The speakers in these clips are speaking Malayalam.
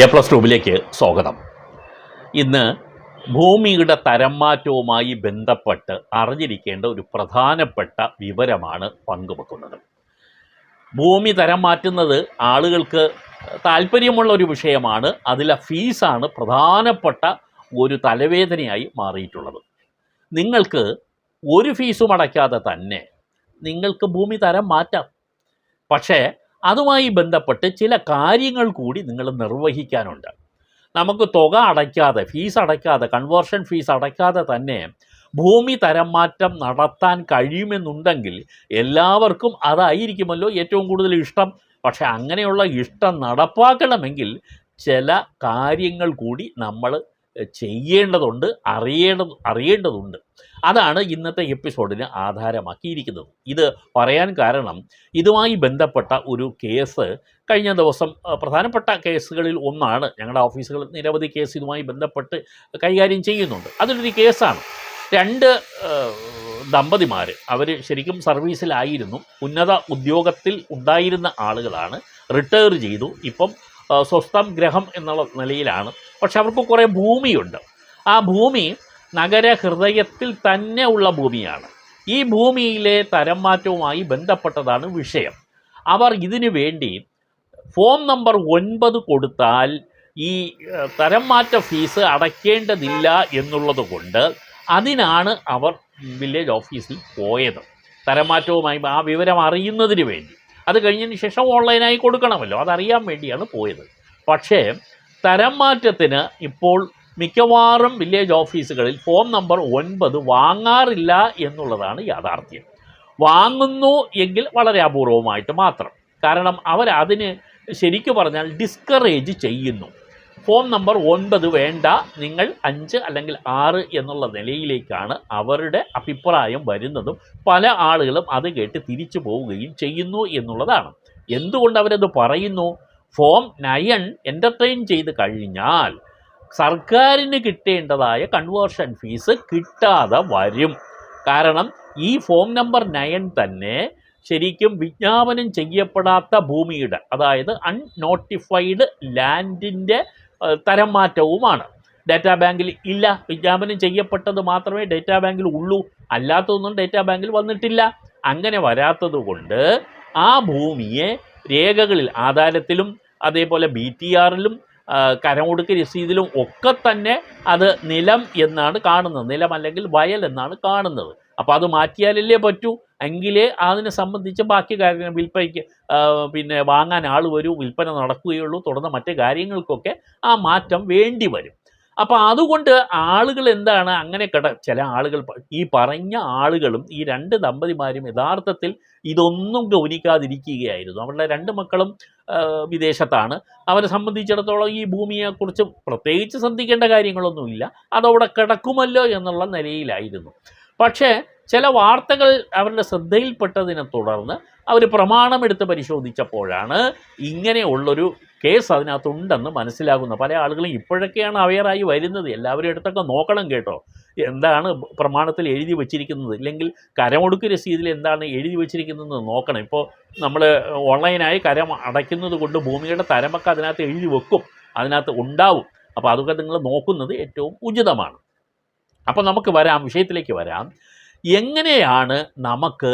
എ പ്ലസ് ട്യൂബിലേക്ക് സ്വാഗതം. ഇന്ന് ഭൂമിയുടെ തരം മാറ്റവുമായി ബന്ധപ്പെട്ട് അറിഞ്ഞിരിക്കേണ്ട ഒരു പ്രധാനപ്പെട്ട വിവരമാണ് പങ്കുവെക്കുന്നത്. ഭൂമി തരം മാറ്റുന്നത് ആളുകൾക്ക് താല്പര്യമുള്ള ഒരു വിഷയമാണ്. അതിലെ ഫീസാണ് പ്രധാനപ്പെട്ട ഒരു തലവേദനയായി മാറിയിട്ടുള്ളത്. നിങ്ങൾക്ക് ഒരു ഫീസും അടയ്ക്കാതെ തന്നെ നിങ്ങൾക്ക് ഭൂമി തരം മാറ്റാം. പക്ഷേ അതുമായി ബന്ധപ്പെട്ട് ചില കാര്യങ്ങൾ കൂടി നിങ്ങൾ നിർവഹിക്കാനുണ്ട്. നമുക്ക് തുക അടയ്ക്കാതെ ഫീസ് അടയ്ക്കാതെ കൺവേർഷൻ ഫീസ് അടയ്ക്കാതെ തന്നെ ഭൂമി തരം മാറ്റം നടത്താൻ കഴിയുമെന്നുണ്ടെങ്കിൽ എല്ലാവർക്കും അതായിരിക്കുമല്ലോ ഏറ്റവും കൂടുതൽ ഇഷ്ടം. പക്ഷേ അങ്ങനെയുള്ള ഇഷ്ടം നടപ്പാക്കണമെങ്കിൽ ചില കാര്യങ്ങൾ കൂടി നമ്മൾ ചെയ്യേണ്ടതുണ്ട് അറിയേണ്ടത് അറിയേണ്ടതുണ്ട്. അതാണ് ഇന്നത്തെ എപ്പിസോഡിന് ആധാരമാക്കിയിരിക്കുന്നത്. ഇത് പറയാൻ കാരണം ഇതുമായി ബന്ധപ്പെട്ട ഒരു കേസ് കഴിഞ്ഞ ദിവസം പ്രധാനപ്പെട്ട കേസുകളിൽ ഒന്നാണ് ഞങ്ങളുടെ ഓഫീസുകൾ നിരവധി കേസ് ഇതുമായി ബന്ധപ്പെട്ട് കൈകാര്യം ചെയ്യുന്നുണ്ട്. അതിലൊരു കേസാണ്. രണ്ട് ദമ്പതിമാർ അവർ ശരിക്കും സർവീസിലായിരുന്നു. ഉന്നത ഉദ്യോഗത്തിൽ ഉണ്ടായിരുന്ന ആളുകളാണ്. റിട്ടയർ ചെയ്തു. ഇപ്പം സ്വസ്ഥം ഗ്രഹം എന്നുള്ള നിലയിലാണ്. പക്ഷെ അവർക്ക് കുറേ ഭൂമിയുണ്ട്. ആ ഭൂമി നഗര ഹൃദയത്തിൽ തന്നെ ഉള്ള ഭൂമിയാണ്. ഈ ഭൂമിയിലെ തരം മാറ്റവുമായി ബന്ധപ്പെട്ടതാണ് വിഷയം. അവർ ഇതിനു വേണ്ടി ഫോം നമ്പർ ഒൻപത് കൊടുത്താൽ ഈ തരം മാറ്റ ഫീസ് അടയ്ക്കേണ്ടതില്ല എന്നുള്ളത് കൊണ്ട് അതിനാണ് അവർ വില്ലേജ് ഓഫീസിൽ പോയത്. തരംമാറ്റവുമായി ആ വിവരം അറിയുന്നതിന് വേണ്ടി. അത് കഴിഞ്ഞതിന് ശേഷം ഓൺലൈനായി കൊടുക്കണമല്ലോ. അതറിയാൻ വേണ്ടിയാണ് പോയത്. പക്ഷേ തരം മാറ്റത്തിന് ഇപ്പോൾ മിക്കവാറും വില്ലേജ് ഓഫീസുകളിൽ ഫോം നമ്പർ ഒൻപത് വാങ്ങാറില്ല എന്നുള്ളതാണ് യാഥാർത്ഥ്യം. വാങ്ങുന്നു എങ്കിൽ വളരെ അപൂർവമായിട്ട് മാത്രം. കാരണം അവരതിന് ശരിക്കു പറഞ്ഞാൽ ഡിസ്കറേജ് ചെയ്യുന്നു. ഫോം നമ്പർ ഒൻപത് വേണ്ട നിങ്ങൾ അഞ്ച് അല്ലെങ്കിൽ ആറ് എന്നുള്ള നിലയിലേക്കാണ് അവരുടെ അഭിപ്രായം വരുന്നതും പല ആളുകളും അത് കേട്ട് തിരിച്ചു പോവുകയും ചെയ്യുന്നു എന്നുള്ളതാണ്. എന്തുകൊണ്ട് അവരത് പറയുന്നു? ഫോം നയൻ എന്റർടൈൻ ചെയ്ത് കഴിഞ്ഞാൽ സർക്കാരിന് കിട്ടേണ്ടതായ കൺവേർഷൻ ഫീസ് കിട്ടാതെ വരും. കാരണം ഈ ഫോം നമ്പർ നയൻ തന്നെ ശരിക്കും വിജ്ഞാപനം ചെയ്യപ്പെടാത്ത ഭൂമിയുടെ അതായത് അൺനോട്ടിഫൈഡ് ലാൻഡിന്റെ തരം മാറ്റവുമാണ് ഡേറ്റാ ബാങ്കിൽ ഇല്ല. വിജ്ഞാപനം ചെയ്യപ്പെട്ടത് മാത്രമേ ഡേറ്റാ ബാങ്കിൽ ഉള്ളൂ. അല്ലാത്തതൊന്നും ഡേറ്റാ ബാങ്കിൽ വന്നിട്ടില്ല. അങ്ങനെ വരാത്തത് കൊണ്ട് ആ ഭൂമിയെ രേഖകളിൽ ആധാരത്തിലും അതേപോലെ ബി ടി ആറിലും കരമൊടുക്ക് രസീതിലും ഒക്കെ തന്നെ അത് നിലം എന്നാണ് കാണുന്നത്. നിലം അല്ലെങ്കിൽ വയൽ എന്നാണ് കാണുന്നത്. അപ്പോൾ അത് മാറ്റിയാലല്ലേ പറ്റൂ? എങ്കിലേ അതിനെ സംബന്ധിച്ച് ബാക്കി കാര്യങ്ങൾ വിൽപ്പനയ്ക്ക് പിന്നെ വാങ്ങാൻ ആൾ വരൂ വിൽപ്പന നടക്കുകയുള്ളൂ തുടർന്ന് മറ്റു കാര്യങ്ങൾക്കൊക്കെ ആ മാറ്റം വേണ്ടി വരും. അപ്പോൾ അതുകൊണ്ട് ആളുകൾ എന്താണ് അങ്ങനെ കട ചില ആളുകൾ ഈ പറഞ്ഞ ആളുകളും ഈ രണ്ട് ദമ്പതിമാരും യഥാർത്ഥത്തിൽ ഇതൊന്നും ഗൗനിക്കാതിരിക്കുകയായിരുന്നു. അവരുടെ രണ്ട് മക്കളും വിദേശത്താണ്. അവരെ സംബന്ധിച്ചിടത്തോളം ഈ ഭൂമിയെക്കുറിച്ച് പ്രത്യേകിച്ച് ശ്രദ്ധിക്കേണ്ട കാര്യങ്ങളൊന്നുമില്ല. അതവിടെ കിടക്കുമല്ലോ എന്നുള്ള നിലയിലായിരുന്നു. പക്ഷേ ചില വാർത്തകൾ അവരുടെ ശ്രദ്ധയിൽപ്പെട്ടതിനെ തുടർന്ന് അവർ പ്രമാണമെടുത്ത് പരിശോധിച്ചപ്പോഴാണ് ഇങ്ങനെയുള്ളൊരു കേസ് അതിനകത്തുണ്ടെന്ന് മനസ്സിലാകുന്നത്. പല ആളുകളും ഇപ്പോഴൊക്കെയാണ് അവയറായി വരുന്നത്. എല്ലാവരും എടുത്തൊക്കെ നോക്കണം കേട്ടോ. എന്താണ് പ്രമാണത്തിൽ എഴുതി വച്ചിരിക്കുന്നത്? ഇല്ലെങ്കിൽ കരമൊടുക്ക് രസീതിൽ എന്താണ് എഴുതി വച്ചിരിക്കുന്നത് നോക്കണം. ഇപ്പോൾ നമ്മൾ ഓൺലൈനായി കരം അടയ്ക്കുന്നത് കൊണ്ട് ഭൂമിയുടെ തരമൊക്കെ അതിനകത്ത് എഴുതി വെക്കും. അതിനകത്ത് ഉണ്ടാവും. അപ്പോൾ അതൊക്കെ നിങ്ങൾ നോക്കുന്നത് ഏറ്റവും ഉചിതമാണ്. അപ്പോൾ നമുക്ക് വരാം. വിഷയത്തിലേക്ക് വരാം. എങ്ങനെയാണ് നമുക്ക്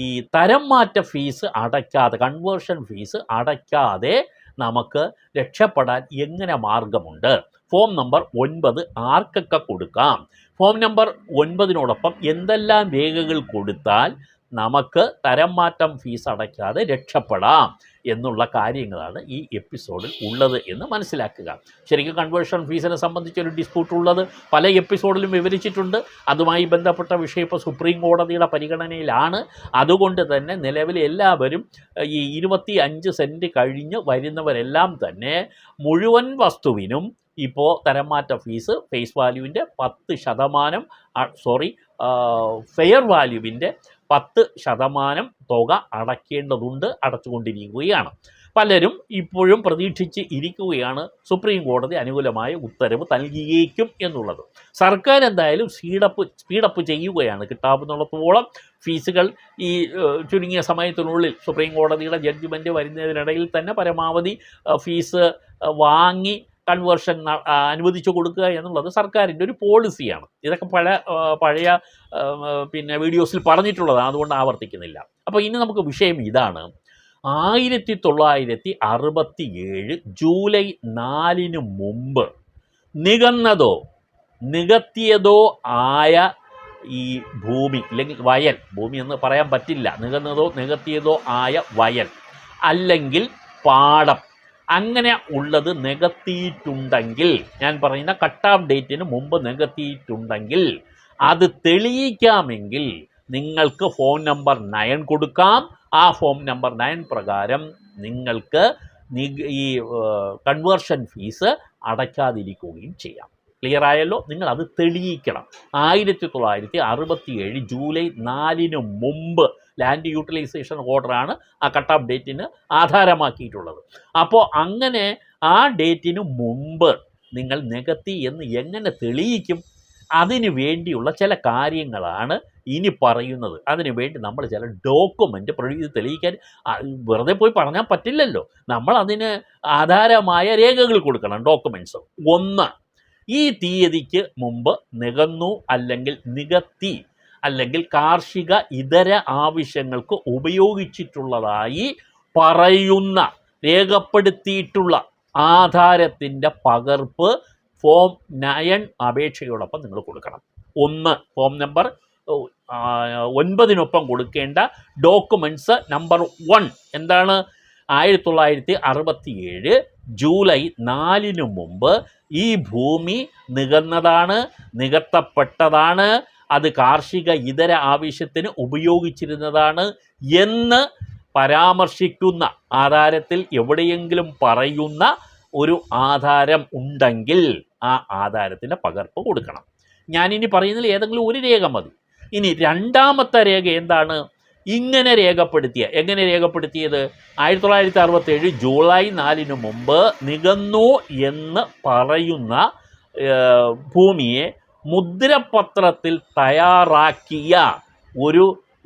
ഈ തരം മാറ്റ ഫീസ് അടയ്ക്കാതെ കൺവേർഷൻ ഫീസ് അടയ്ക്കാതെ നമുക്ക് രക്ഷപ്പെടാൻ എങ്ങനെ മാർഗമുണ്ട്? ഫോം നമ്പർ ഒൻപത് ആർക്കൊക്കെ കൊടുക്കാം? ഫോം നമ്പർ ഒൻപതിനോടൊപ്പം എന്തെല്ലാം രേഖകൾ കൊടുത്താൽ നമുക്ക് തരം മാറ്റം ഫീസ് അടയ്ക്കാതെ രക്ഷപ്പെടാം എന്നുള്ള കാര്യങ്ങളാണ് ഈ എപ്പിസോഡിൽ ഉള്ളത് എന്ന് മനസ്സിലാക്കുക. ശരിക്കും കൺവേർഷൻ ഫീസിനെ സംബന്ധിച്ചൊരു ഡിസ്പ്യൂട്ട് ഉള്ളത് പല എപ്പിസോഡിലും വിവരിച്ചിട്ടുണ്ട്. അതുമായി ബന്ധപ്പെട്ട വിഷയം ഇപ്പോൾ സുപ്രീം കോടതിയുടെ പരിഗണനയിലാണ്. അതുകൊണ്ട് തന്നെ നിലവിൽ എല്ലാവരും ഈ ഇരുപത്തി അഞ്ച് സെന്റ് കഴിഞ്ഞ് വരുന്നവരെല്ലാം തന്നെ മുഴുവൻ വസ്തുവിനും ഇപ്പോൾ തരംമാറ്റ ഫീസ് ഫേസ് വാല്യൂവിന്റെ പത്ത് ശതമാനം സോറി ഫെയർ വാല്യൂവിന്റെ പത്ത് ശതമാനം തുക അടയ്ക്കേണ്ടതുണ്ട് അടച്ചുകൊണ്ടിരിക്കുകയാണ്. പലരും ഇപ്പോഴും പ്രതീക്ഷിച്ച് ഇരിക്കുകയാണ്. സുപ്രീം കോടതി അനുകൂലമായ ഉത്തരവ് നൽകിയേക്കും എന്നുള്ളത്. സർക്കാർ എന്തായാലും സ്പീഡപ്പ് സ്പീഡപ്പ് ചെയ്യുകയാണ് കിട്ടാവുന്നിടത്തോളം. ഫീസുകൾ ഈ ചുരുങ്ങിയ സമയത്തിനുള്ളിൽ സുപ്രീം കോടതിയുടെ ജഡ്ജ്മെന്റ് വരുന്നതിനിടയിൽ തന്നെ പരമാവധി ഫീസ് വാങ്ങി കൺവേർഷൻ അനുവദിച്ചു കൊടുക്കുക എന്നുള്ളത് സർക്കാരിന്റെ ഒരു പോളിസിയാണ്. ഇതൊക്കെ പഴയ പഴയ പിന്നെ വീഡിയോസിൽ പറഞ്ഞിട്ടുള്ളതാണ്. അതുകൊണ്ട് ആവർത്തിക്കുന്നില്ല. അപ്പോൾ ഇനി നമുക്ക് വിഷയം ഇതാണ്. ആയിരത്തി തൊള്ളായിരത്തി അറുപത്തി ഏഴ് ജൂലൈ നാലിന് മുമ്പ് നികന്നതോ നികത്തിയതോ ആയ ഈ ഭൂമി അല്ലെങ്കിൽ വയൽ ഭൂമി എന്ന് പറയാൻ പറ്റില്ല. നികന്നതോ നികത്തിയതോ ആയ വയൽ അല്ലെങ്കിൽ പാടം. അങ്ങനെ ഉള്ളത് നികത്തിയിട്ടുണ്ടെങ്കിൽ ഞാൻ പറയുന്ന കട്ട് ഓഫ് ഡേറ്റിന് മുമ്പ് നികത്തിയിട്ടുണ്ടെങ്കിൽ അത് തെളിയിക്കാമെങ്കിൽ നിങ്ങൾക്ക് ഫോൺ നമ്പർ നയൻ കൊടുക്കാം. ആ ഫോം നമ്പർ നയൻ പ്രകാരം നിങ്ങൾക്ക് ഈ കൺവേർഷൻ ഫീസ് അടയ്ക്കാതിരിക്കുകയും ചെയ്യാം. ക്ലിയർ ആയല്ലോ? നിങ്ങൾ അത് തെളിയിക്കണം. ആയിരത്തി തൊള്ളായിരത്തി അറുപത്തി ഏഴ് ജൂലൈ നാലിന് മുമ്പ് ലാൻഡ് യൂട്ടിലൈസേഷൻ ഓർഡറാണ് ആ കട്ട് ഓഫ് ഡേറ്റിന് ആധാരമാക്കിയിട്ടുള്ളത്. അപ്പോൾ അങ്ങനെ ആ ഡേറ്റിന് മുമ്പ് നിങ്ങൾ നികത്തി എന്ന് എങ്ങനെ തെളിയിക്കും? അതിനു വേണ്ടിയുള്ള ചില കാര്യങ്ങളാണ് ഇനി പറയുന്നത്. അതിനു വേണ്ടി നമ്മൾ ചില ഡോക്യുമെന്റ് പ്രൊഡ്യൂസ് തെളിയിക്കാൻ വെറുതെ പോയി പറഞ്ഞാൽ പറ്റില്ലല്ലോ. നമ്മൾ അതിന് ആധാരമായ രേഖകൾ കൊടുക്കണം ഡോക്യുമെന്റ്സ് ഒന്ന് ഈ തീയതിക്ക് മുമ്പ് നികന്നു അല്ലെങ്കിൽ നികത്തി അല്ലെങ്കിൽ കാർഷിക ഇതര ആവശ്യങ്ങൾക്ക് ഉപയോഗിച്ചിട്ടുള്ളതായി പറയുന്ന രേഖപ്പെടുത്തിയിട്ടുള്ള ആധാരത്തിന്റെ പകർപ്പ് ഫോം നയൻ അപേക്ഷയോടൊപ്പം നിങ്ങൾ കൊടുക്കണം. ഒന്ന് ഫോം നമ്പർ ഒൻപതിനൊപ്പം കൊടുക്കേണ്ട ഡോക്യുമെന്റ്സ് നമ്പർ വൺ എന്താണ്? ആയിരത്തി തൊള്ളായിരത്തി അറുപത്തി ഏഴ് ജൂലൈ നാലിന് മുമ്പ് ഈ ഭൂമി നികന്നതാണ് നികത്തപ്പെട്ടതാണ് അത് കാർഷിക ഇതര ആവശ്യത്തിന് ഉപയോഗിച്ചിരുന്നതാണ് എന്ന് പരാമർശിക്കുന്ന ആധാരത്തിൽ എവിടെയെങ്കിലും പറയുന്ന ഒരു ആധാരം ഉണ്ടെങ്കിൽ ആ ആധാരത്തിന്റെ പകർപ്പ് കൊടുക്കണം. ഞാനിനി പറയുന്നതിൽ ഏതെങ്കിലും ഒരു രേഖ മതി. ഇനി രണ്ടാമത്തെ രേഖ എന്താണ്? ഇങ്ങനെ രേഖപ്പെടുത്തിയ എങ്ങനെ രേഖപ്പെടുത്തിയത്? ആയിരത്തി തൊള്ളായിരത്തി അറുപത്തേഴ് ജൂലൈ നാലിന് മുമ്പ് നികന്നു എന്ന് പറയുന്ന ഭൂമിയെ മുദ്രപത്രത്തിൽ തയ്യാറാക്കിയ ഒരു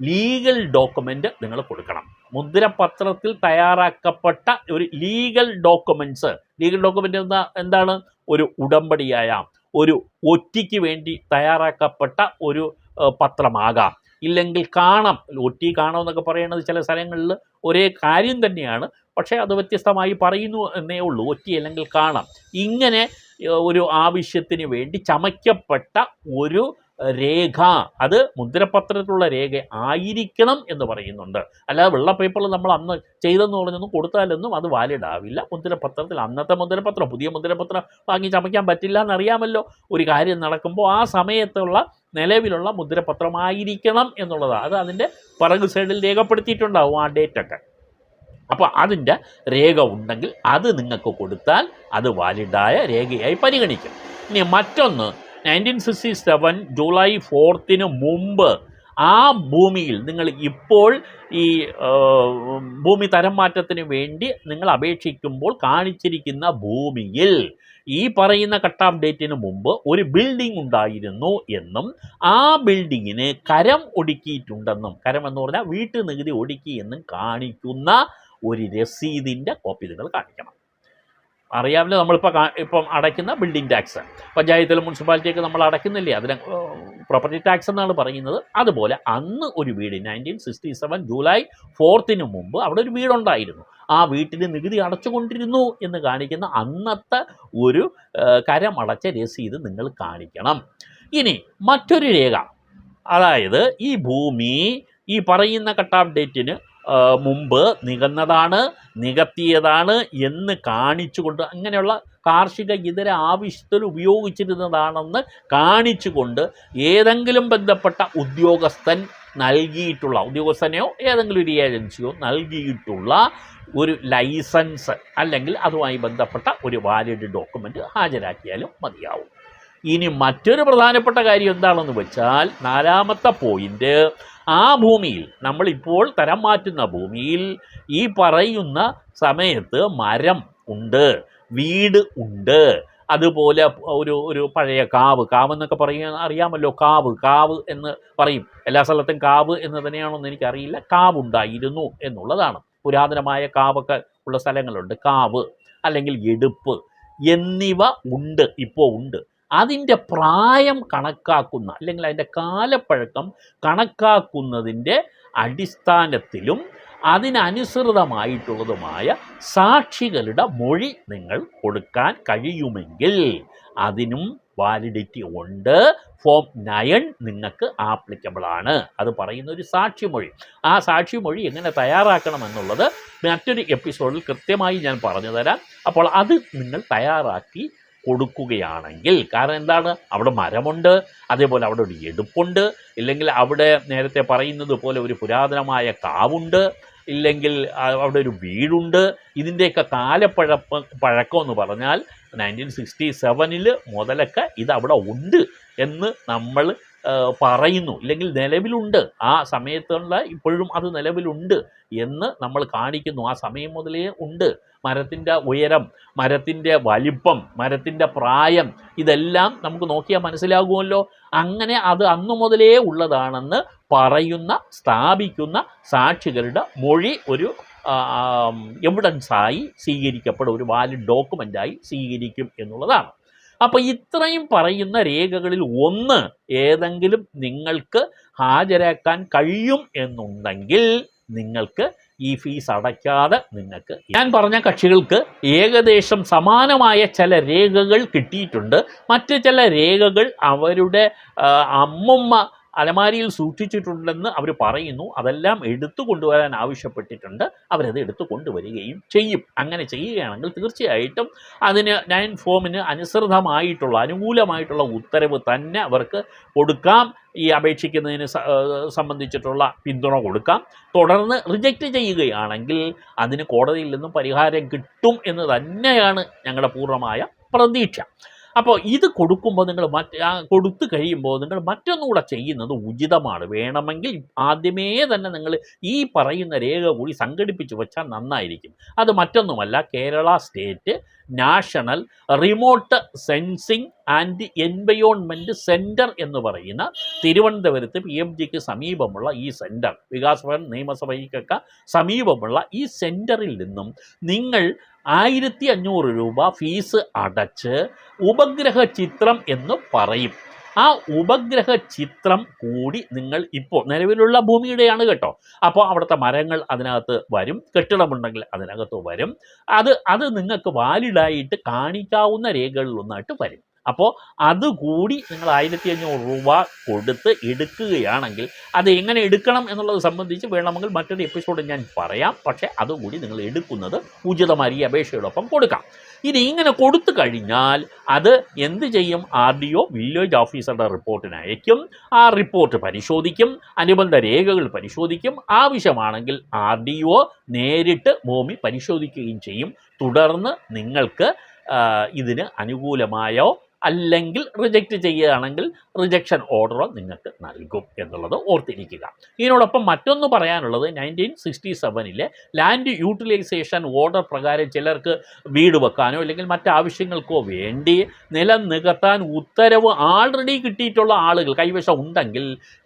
ലീഗൽ ഡോക്യുമെന്റ് നിങ്ങൾ കൊടുക്കണം. മുദ്രപത്രത്തിൽ തയ്യാറാക്കപ്പെട്ട ഒരു ലീഗൽ ഡോക്യുമെന്റ്സ് ലീഗൽ ഡോക്യുമെന്റ് എന്താ എന്താണ്? ഒരു ഉടമ്പടിയായ ഒരു ഒറ്റയ്ക്ക് വേണ്ടി തയ്യാറാക്കപ്പെട്ട ഒരു പത്രമാകാം. ഇല്ലെങ്കിൽ കാണാം. ഒറ്റി കാണാം എന്നൊക്കെ പറയുന്നത് ചില സ്ഥലങ്ങളിൽ ഒരേ കാര്യം തന്നെയാണ്. പക്ഷേ അത് വ്യത്യസ്തമായി പറയുന്നു എന്നേ ഉള്ളൂ. ഒറ്റി അല്ലെങ്കിൽ കാണാം. ഇങ്ങനെ ഒരു ആവശ്യത്തിന് വേണ്ടി ചമയ്ക്കപ്പെട്ട ഒരു രേഖ. അത് മുദ്രപത്രത്തിലുള്ള രേഖ ആയിരിക്കണം എന്ന് പറയുന്നുണ്ട്. അല്ലാതെ വെള്ള പേപ്പറിൽ നമ്മൾ അന്ന് ചെയ്തെന്ന് പറഞ്ഞൊന്നും കൊടുത്താലൊന്നും അത് വാലിഡ് ആവില്ല. മുദ്രപത്രത്തിൽ അന്നത്തെ മുദ്രപത്രം പുതിയ മുദ്രപത്രം വാങ്ങി ചമയ്ക്കാൻ പറ്റില്ല എന്നറിയാമല്ലോ ഒരു കാര്യം നടക്കുമ്പോൾ ആ സമയത്തുള്ള നിലവിലുള്ള മുദ്രപത്രമായിരിക്കണം എന്നുള്ളതാണ് അത് അതിന്റെ പിറകു സൈഡിൽ രേഖപ്പെടുത്തിയിട്ടുണ്ടാവും ആ ഡേറ്റൊക്കെ അപ്പോൾ അതിന്റെ രേഖ ഉണ്ടെങ്കിൽ അത് നിങ്ങൾക്ക് കൊടുത്താൽ അത് വാലിഡായ രേഖയായി പരിഗണിക്കും. ഇനി മറ്റൊന്ന് നയന്റീൻ സിക്സ്റ്റി സെവൻ ജൂലൈ ഫോർത്തിന് മുമ്പ് ആ ഭൂമിയിൽ നിങ്ങൾ ഇപ്പോൾ ഈ ഭൂമി തരം മാറ്റത്തിന് വേണ്ടി നിങ്ങൾ അപേക്ഷിക്കുമ്പോൾ കാണിച്ചിരിക്കുന്ന ഭൂമിയിൽ ഈ പറയുന്ന കട്ട് ഓഫ് ഡേറ്റിന് മുമ്പ് ഒരു ബിൽഡിംഗ് ഉണ്ടായിരുന്നു എന്നും ആ ബിൽഡിങ്ങിന് കരം ഒടുക്കിയിട്ടുണ്ടെന്നും കരം എന്ന് പറഞ്ഞാൽ വീട്ടു നികുതി ഒടുക്കി എന്നും കാണിക്കുന്ന ഒരു രസീതിന്റെ കോപ്പി നിങ്ങൾ കാണിക്കണം. അറിയാമല്ലോ നമ്മളിപ്പോൾ ഇപ്പം അടയ്ക്കുന്ന ബിൽഡിംഗ് ടാക്സ് പഞ്ചായത്തിലും മുനിസിപ്പാലിറ്റിയൊക്കെ നമ്മൾ അടയ്ക്കുന്നില്ലേ? അതിന് പ്രോപ്പർട്ടി ടാക്സ് എന്നാണ് പറയുന്നത്. അതുപോലെ അന്ന് ഒരു വീട് നയന്റീൻ സിക്സ്റ്റി സെവൻ ജൂലൈ ഫോർത്തിന് മുമ്പ് അവിടെ ഒരു വീടുണ്ടായിരുന്നു. ആ വീട്ടിന് നികുതി അടച്ചുകൊണ്ടിരുന്നു എന്ന് കാണിക്കുന്ന അന്നത്തെ ഒരു കരമടച്ച രസീത് നിങ്ങൾ കാണിക്കണം. ഇനി മറ്റൊരു രേഖ. അതായത് ഈ ഭൂമി ഈ പറയുന്ന കട്ട് ഓഫ് ഡേറ്റിന് മുമ്പ് നികന്നതാണ് നികത്തിയതാണ് എന്ന് കാണിച്ചുകൊണ്ട് അങ്ങനെയുള്ള കാർഷിക ഇതര ആവശ്യത്തിൽ ഉപയോഗിച്ചിരുന്നതാണെന്ന് കാണിച്ചുകൊണ്ട് ഏതെങ്കിലും ബന്ധപ്പെട്ട ഉദ്യോഗസ്ഥൻ നൽകിയിട്ടുള്ള ഉദ്യോഗസ്ഥനെയോ ഏതെങ്കിലും ഒരു ഏജൻസിയോ നൽകിയിട്ടുള്ള ഒരു ലൈസൻസ് അല്ലെങ്കിൽ അതുമായി ബന്ധപ്പെട്ട ഒരു വാലിഡ് ഡോക്യുമെന്റ് ഹാജരാക്കിയാലും മതിയാവും. ഇനി മറ്റൊരു പ്രധാനപ്പെട്ട കാര്യം എന്താണെന്ന് വെച്ചാൽ നാലാമത്തെ പോയിന്റ് ആ ഭൂമിയിൽ നമ്മളിപ്പോൾ തരം മാറ്റുന്ന ഭൂമിയിൽ ഈ പറയുന്ന സമയത്ത് മരം ഉണ്ട് വീട് ഉണ്ട്. അതുപോലെ ഒരു ഒരു പഴയ കാവ് കാവ് എന്നൊക്കെ പറയുക അറിയാമല്ലോ കാവ് കാവ് എന്ന് പറയും. എല്ലാ സ്ഥലത്തും കാവ് എന്ന് തന്നെയാണോന്ന് എനിക്കറിയില്ല. കാവുണ്ടായിരുന്നു എന്നുള്ളതാണ്. പുരാതനമായ കാവൊക്കെ ഉള്ള സ്ഥലങ്ങളുണ്ട്. കാവ് അല്ലെങ്കിൽ എടുപ്പ് എന്നിവ ഉണ്ട് ഇപ്പോൾ ഉണ്ട്. അതിന്റെ പ്രായം കണക്കാക്കുന്ന അല്ലെങ്കിൽ അതിന്റെ കാലപ്പഴക്കം കണക്കാക്കുന്നതിന്റെ അടിസ്ഥാനത്തിലും അതിനനുസൃതമായിട്ടുള്ളതുമായ സാക്ഷികളുടെ മൊഴി നിങ്ങൾ കൊടുക്കാൻ കഴിയുമെങ്കിൽ അതിനും വാലിഡിറ്റി ഉണ്ട്. ഫോം നയൻ നിങ്ങൾക്ക് ആപ്ലിക്കബിളാണ് അത് പറയുന്ന ഒരു സാക്ഷിമൊഴി ആ സാക്ഷിമൊഴി എങ്ങനെ തയ്യാറാക്കണം എന്നുള്ളത് മറ്റൊരു എപ്പിസോഡിൽ കൃത്യമായി ഞാൻ പറഞ്ഞു തരാം. അപ്പോൾ അത് നിങ്ങൾ തയ്യാറാക്കി കൊടുക്കുകയാണെങ്കിൽ കാരണം എന്താണ്? അവിടെ മരമുണ്ട് അതേപോലെ അവിടെ ഒരു എടുപ്പുണ്ട് ഇല്ലെങ്കിൽ അവിടെ നേരത്തെ പറയുന്നത് പോലെ ഒരു പുരാതനമായ കാവുണ്ട് ഇല്ലെങ്കിൽ അവിടെ ഒരു വീടുണ്ട്. ഇതിന്റെയൊക്കെ കാലപ്പഴപ്പ പഴക്കം എന്ന് പറഞ്ഞാൽ നയന്റീൻ സിക്സ്റ്റി സെവനിൽ മുതലൊക്കെ ഇത് അവിടെ ഉണ്ട് എന്ന് നമ്മൾ പറയുന്നു. ഇല്ലെങ്കിൽ നിലവിലുണ്ട്. ആ സമയത്തുള്ള ഇപ്പോഴും അത് നിലവിലുണ്ട് എന്ന് നമ്മൾ കാണിക്കുന്നു. ആ സമയം മുതലേ ഉണ്ട്. മരത്തിന്റെ ഉയരം മരത്തിന്റെ വലിപ്പം മരത്തിന്റെ പ്രായം ഇതെല്ലാം നമുക്ക് നോക്കിയാൽ മനസ്സിലാകുമല്ലോ. അങ്ങനെ അത് അന്നു മുതലേ ഉള്ളതാണെന്ന് പറയുന്ന സ്ഥാപിക്കുന്ന സാക്ഷികളുടെ മൊഴി ഒരു എവിഡൻസായി സ്വീകരിക്കപ്പെടും. ഒരു വാലിഡ് ഡോക്യുമെന്റായി സ്വീകരിക്കും എന്നുള്ളതാണ്. അപ്പോൾ ഇത്രയും പറയുന്ന രേഖകളിൽ ഒന്ന് ഏതെങ്കിലും നിങ്ങൾക്ക് ഹാജരാക്കാൻ കഴിയും എന്നുണ്ടെങ്കിൽ നിങ്ങൾക്ക് ഈ ഫീസ് അടയ്ക്കാതെ നിങ്ങൾക്ക് ഞാൻ പറഞ്ഞ കക്ഷികൾക്ക് ഏകദേശം സമാനമായ ചില രേഖകൾ കിട്ടിയിട്ടുണ്ട്. മറ്റ് ചില രേഖകൾ അവരുടെ അമ്മുമ്മ അലമാരിയിൽ സൂക്ഷിച്ചിട്ടുണ്ടെന്ന് അവർ പറയുന്നു. അതെല്ലാം എടുത്തു കൊണ്ടുവരാൻ ആവശ്യപ്പെട്ടിട്ടുണ്ട്. അവരത് എടുത്തു കൊണ്ടുവരികയും ചെയ്യും. അങ്ങനെ ചെയ്യുകയാണെങ്കിൽ തീർച്ചയായിട്ടും അതിന് നയൻ ഫോമിന് അനുസൃതമായിട്ടുള്ള അനുകൂലമായിട്ടുള്ള ഉത്തരവ് തന്നെ അവർക്ക് കൊടുക്കാം. ഈ അപേക്ഷിക്കുന്നതിന് സംബന്ധിച്ചിട്ടുള്ള പിന്തുണ കൊടുക്കാം. തുടർന്ന് റിജക്റ്റ് ചെയ്യുകയാണെങ്കിൽ അതിന് കോടതിയിൽ നിന്നും പരിഹാരം കിട്ടും എന്ന് തന്നെയാണ് ഞങ്ങളുടെ പൂർണമായ പ്രതീക്ഷ. അപ്പോൾ ഇത് കൊടുക്കുമ്പോൾ നിങ്ങൾ മറ്റ് കൊടുത്തു കഴിയുമ്പോൾ നിങ്ങൾ മറ്റൊന്നുകൂടെ ചെയ്യുന്നത് ഉചിതമാണ്. വേണമെങ്കിൽ ആദ്യമേ തന്നെ നിങ്ങൾ ഈ പറയുന്ന രേഖ കൂടി സംഘടിപ്പിച്ച് വെച്ചാൽ നന്നായിരിക്കും. അത് മറ്റൊന്നുമല്ല Kerala state national remote sensing and environment centre എന്ന് പറയുന്ന തിരുവനന്തപുരത്ത് പി എം ജിക്ക് സമീപമുള്ള ഈ സെന്റർ വികാസ് ഭവൻ നിയമസഭയ്ക്കൊക്കെ സമീപമുള്ള ഈ സെന്ററിൽ നിന്നും നിങ്ങൾ ആയിരത്തി അഞ്ഞൂറ് രൂപ ഫീസ് അടച്ച് ഉപഗ്രഹ ചിത്രം എന്ന് പറയും. ആ ഉപഗ്രഹ ചിത്രം കൂടി നിങ്ങൾ ഇപ്പോൾ നിലവിലുള്ള ഭൂമിയുടെയാണ് കേട്ടോ. അപ്പോൾ അവിടുത്തെ മരങ്ങൾ അതിനകത്ത് വരും കെട്ടിടമുണ്ടെങ്കിൽ അതിനകത്ത് വരും. അത് അത് നിങ്ങൾക്ക് വാലിഡായിട്ട് കാണിക്കാവുന്ന രേഖകളിൽ ഒന്നായിട്ട് വരും. അപ്പോൾ അതുകൂടി നിങ്ങൾ ആയിരത്തി അഞ്ഞൂറ് രൂപ കൊടുത്ത് എടുക്കുകയാണെങ്കിൽ അത് എങ്ങനെ എടുക്കണം എന്നുള്ളത് സംബന്ധിച്ച് വേണമെങ്കിൽ മറ്റൊരു എപ്പിസോഡ് ഞാൻ പറയാം. പക്ഷേ അതുകൂടി നിങ്ങൾ എടുക്കുന്നത് ഉചിതമായി ഈ അപേക്ഷയോടൊപ്പം കൊടുക്കാം. ഇനി ഇങ്ങനെ കൊടുത്തു കഴിഞ്ഞാൽ അത് എന്ത് ചെയ്യും? ആർ ഡി ഒ വില്ലേജ് ഓഫീസറുടെ റിപ്പോർട്ടിന് അയക്കും ആ റിപ്പോർട്ട് പരിശോധിക്കും. അനുബന്ധ രേഖകൾ പരിശോധിക്കും. ആവശ്യമാണെങ്കിൽ ആർ ഡി ഒ നേരിട്ട് ഭൂമി പരിശോധിക്കുകയും ചെയ്യും. തുടർന്ന് നിങ്ങൾക്ക് ഇതിന് അനുകൂലമായോ അല്ലെങ്കിൽ റിജക്റ്റ് ചെയ്യുകയാണെങ്കിൽ റിജക്ഷൻ ഓർഡറോ നിങ്ങൾക്ക് നൽകും എന്നുള്ളത് ഓർത്തിരിക്കുക. ഇതിനോടൊപ്പം മറ്റൊന്ന് പറയാനുള്ളത് നയന്റീൻ സിക്സ്റ്റി സെവനിലെ ലാൻഡ് യൂട്ടിലൈസേഷൻ ഓർഡർ പ്രകാരം ചിലർക്ക് വീട് വെക്കാനോ അല്ലെങ്കിൽ മറ്റാവശ്യങ്ങൾക്കോ വേണ്ടി നിലം നികത്താൻ ഉത്തരവ് ആൾറെഡി കിട്ടിയിട്ടുള്ള ആളുകൾ കൈവശം ഉണ്ടെങ്കിൽ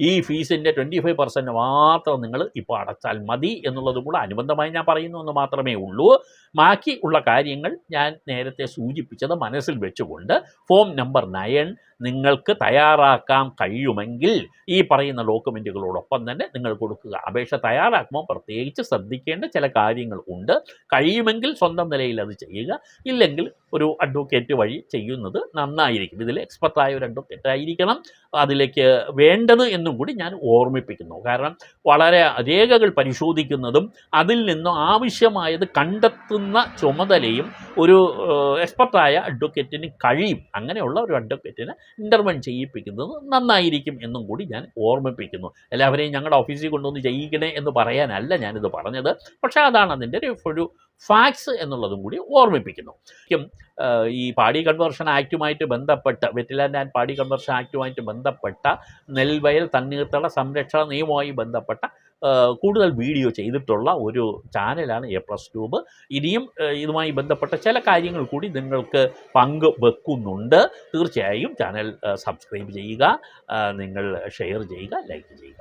ഈ ഫീസിന്റെ ട്വന്റി ഫൈവ് പെർസെന്റ് മാത്രം നിങ്ങൾ ഇപ്പോൾ അടച്ചാൽ മതി എന്നുള്ളത് കൂടെ അനുബന്ധമായി ഞാൻ പറയുന്നു എന്ന് മാത്രമേ ഉള്ളൂ. ബാക്കി ഉള്ള കാര്യങ്ങൾ ഞാൻ നേരത്തെ സൂചിപ്പിച്ചത് മനസ്സിൽ വെച്ചുകൊണ്ട് ഫോം നമ്പർ നയൻ നിങ്ങൾക്ക് തയ്യാറാക്കാൻ കഴിയുമെങ്കിൽ ഈ പറയുന്ന ഡോക്യുമെന്റുകളോടൊപ്പം തന്നെ നിങ്ങൾ കൊടുക്കുക. അപേക്ഷ തയ്യാറാക്കുമ്പോൾ പ്രത്യേകിച്ച് ശ്രദ്ധിക്കേണ്ട ചില കാര്യങ്ങൾ ഉണ്ട്. കഴിയുമെങ്കിൽ സ്വന്തം നിലയിൽ അത് ചെയ്യുക. ഇല്ലെങ്കിൽ ഒരു അഡ്വക്കേറ്റ് വഴി ചെയ്യുന്നത് നന്നായിരിക്കും. ഇതിൽ എക്സ്പെർട്ടായ ഒരു അഡ്വക്കേറ്റ് ആയിരിക്കണം. അതിലേക്ക് വേണ്ടത് എന്നും കൂടി ഞാൻ ഓർമ്മിപ്പിക്കുന്നു. കാരണം വളരെ രേഖകൾ പരിശോധിക്കുന്നതും അതിൽ നിന്നും ആവശ്യമായത് കണ്ടെത്തുന്ന ചുമതലയും ഒരു എക്സ്പെർട്ടായ അഡ്വക്കേറ്റിന് കഴിയും. അങ്ങനെയുള്ള ഒരു അഡ്വക്കേറ്റിനെ ഇന്റർവെൻ ചെയ്യിപ്പിക്കുന്നത് നന്നായിരിക്കും എന്നും കൂടി ഞാൻ ഓർമ്മിപ്പിക്കുന്നു. എല്ലാവരെയും ഞങ്ങളുടെ ഓഫീസിൽ കൊണ്ടുവന്ന് ചെയ്യിക്കണേ എന്ന് പറയാനല്ല ഞാനിത് പറഞ്ഞത്. പക്ഷേ അതാണ് അതിന്റെ ഒരു ഫാക്സ് എന്നുള്ളതും കൂടി ഓർമ്മിപ്പിക്കുന്നു. ഈ പാടി കൺവേർഷൻ ആക്റ്റുമായിട്ട് ബന്ധപ്പെട്ട വെറ്റിലാൻഡ് ആൻഡ് പാടി കൺവേർഷൻ ആക്റ്റുമായിട്ട് ബന്ധപ്പെട്ട നെൽവയൽ തണ്ണീർത്തട സംരക്ഷണ നിയമവുമായി ബന്ധപ്പെട്ട കൂടുതൽ വീഡിയോ ചെയ്തിട്ടുള്ള ഒരു ചാനലാണ് എ പ്ലസ് ട്യൂബ് ഇനിയും ഇതുമായി ബന്ധപ്പെട്ട ചില കാര്യങ്ങൾ കൂടി നിങ്ങൾക്ക് പങ്ക് വെക്കുന്നുണ്ട്. തീർച്ചയായും ചാനൽ സബ്സ്ക്രൈബ് ചെയ്യുക നിങ്ങൾ ഷെയർ ചെയ്യുക ലൈക്ക് ചെയ്യുക.